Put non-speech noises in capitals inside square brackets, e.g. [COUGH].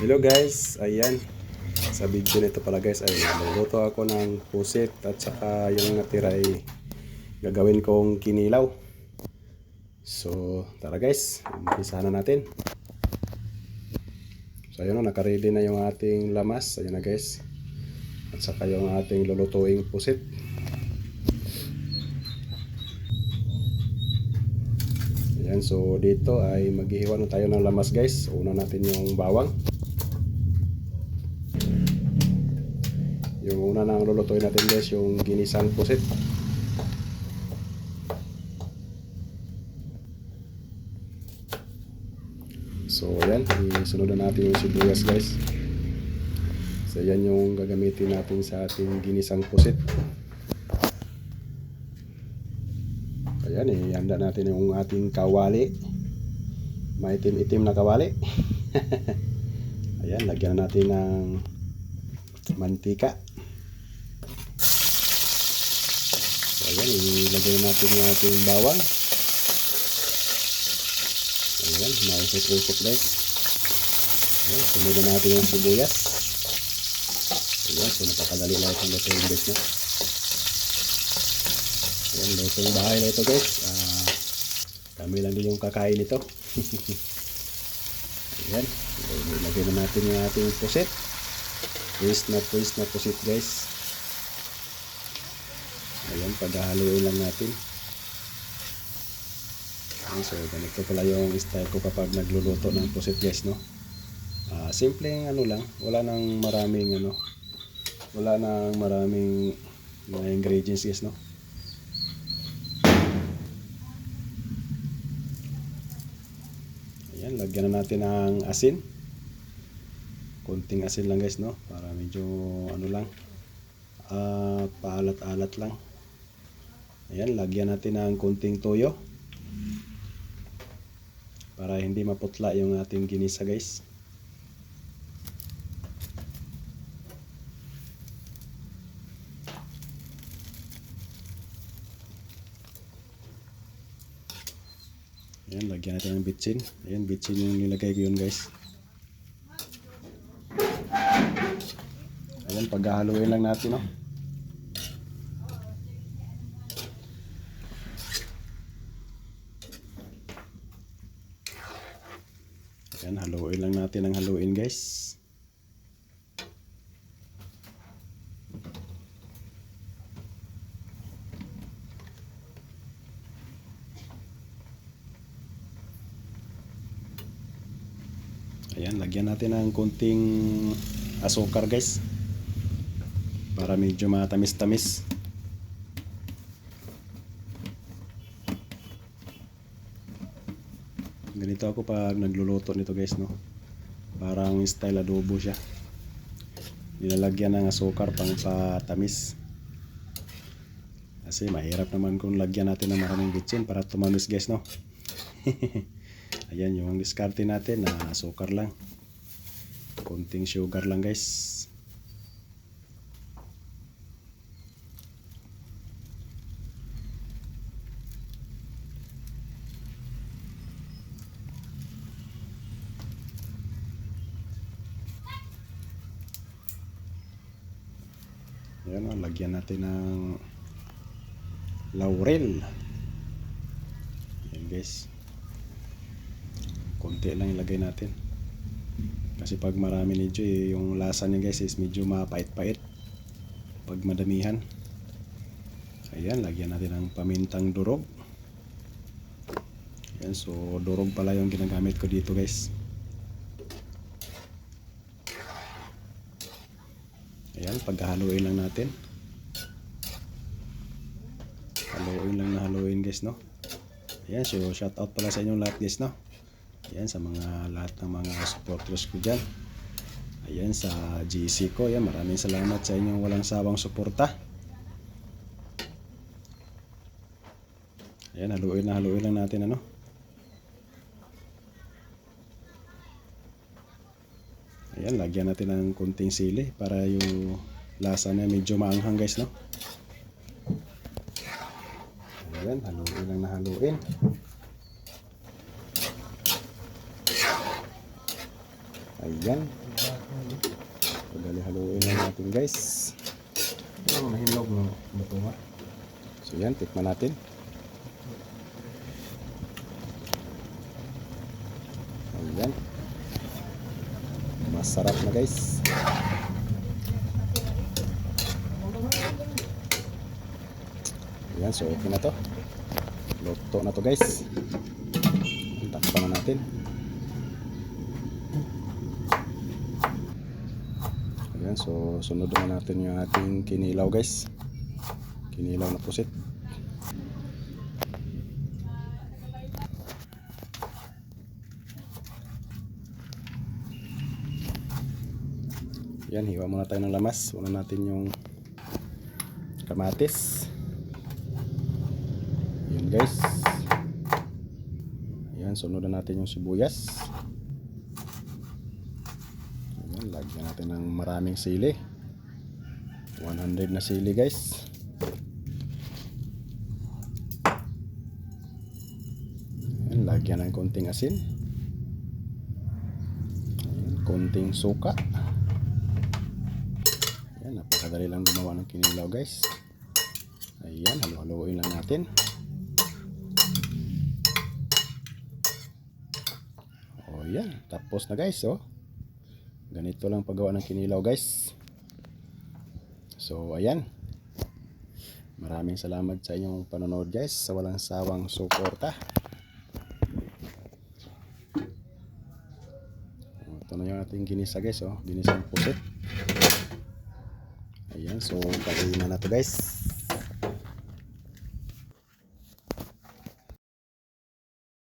Hello guys, ayan. Sa video nito pala guys ay magluluto ako ng pusit at saka yung natira ay gagawin kong kinilaw. So, tara guys, umpisa na natin. So, ayun o, nakaready na yung ating lamas. Ayun na guys. At saka yung ating lulutuing pusit. Ayan, so dito ay maghihiwa na tayo ng lamas guys. Una natin yung bawang. Una na lulutuin natin guys, yung ginisang pusit. So ayan, isunod na natin yung sibuyas guys. So yan yung gagamitin natin sa ating ginisang pusit. Ayan, ihanda natin yung ating kawali. Maitim-itim na kawali. [LAUGHS] Ayan, lagyan na natin ng mantika. So, ayan, ilagay natin yung ating bawang. Ayan, mausok-usok guys. Ayan, na natin yung sibuyas. Ayan, so napakadali lang itong luto yung guys na. Ayan, luto bahay na ito guys. Ah, kami lang din yung kakain nito. [LAUGHS] Ayan, ilagay na natin yung ating pusit. Twist na twist na pusit guys. Ayan, paghahaluin lang natin. Ayan, so ganito pala yung style ko kapag nagluluto ng pusit guys, no? Ah, simpleng ano lang, wala nang maraming ano, wala nang maraming mga ingredients guys, no? Ayan, lagyan na natin ng asin. Konting asin lang guys, no? Para medyo ano lang, ah, paalat-alat lang. Ayan, lagyan natin ng konting toyo. Para hindi maputla yung ating ginisa guys. Ayan, lagyan natin ng bitsin. Ayan, bitsin yung nilagay ko yun guys. Ayan, paghahaluin lang natin, no? Ayan, haluin lang natin ang haluin guys. Ayan, lagyan natin ng konting asukar guys. Para medyo matamis-tamis. Ganito ako pag nagluluto nito guys no. Parang style adobo siya. Nilalagyan ng asukar pang patamis. Kasi mahirap naman kung lagyan natin ng maraming bitsin para tumamis guys no. [LAUGHS] Ayan yung diskarte natin na asukar lang. Konting sugar lang guys. Ayan o, lagyan natin ng laurel. Ayan guys. Konti lang ilagay natin. Kasi pag marami nito eh, yung lasa niya guys is medyo mapait-pait. Pag madamihan. Ayan, lagyan natin ng pamintang durog. Ayan, so durog pala yung ginagamit ko dito guys. Ayan, paghahaluin lang natin. Haluin lang na haluin guys, no? Ayan, so shout out pala sa inyong lahat guys, no? Ayan, sa mga lahat ng mga supporters ko dyan. Ayan, sa GC ko. Ayan, maraming salamat sa inyong walang sawang suporta. Ayan, haluin na haluin lang natin, ano? Ayan, lagyan natin ng kunting sili para yung lasa na medyo maanghang guys, no? Ayan, haluin lang na haluin. Ayan, Paghali-haluin lang natin guys. Ano mahilog no buto nga. So yan, tikman natin. Ayan. Masarap na guys. Ayan, so okay na to. Luto na to guys. Takpan na natin. Ayan, so sunod na natin yung ating kinilaw guys. Kinilaw na pusit. Yan, hiwa muna tayo ng lamas. Una natin yung kamatis. Yan guys. Yan, sunod na natin yung sibuyas. Yan, lagyan natin ng maraming sili. 100 na sili guys. Yan, lagyan ng konting asin. Ayan, konting suka. Ayan, napakadali lang gumawa ng kinilaw guys. Ayan, halo-haloin lang natin. O yan, tapos na guys oh. Ganito lang paggawa ng kinilaw guys. So ayan. Maraming salamat sa inyong panonood guys sa walang sawang suporta. Ito na yung ating ginisa guys oh, ginisang pusit. So pag na to guys.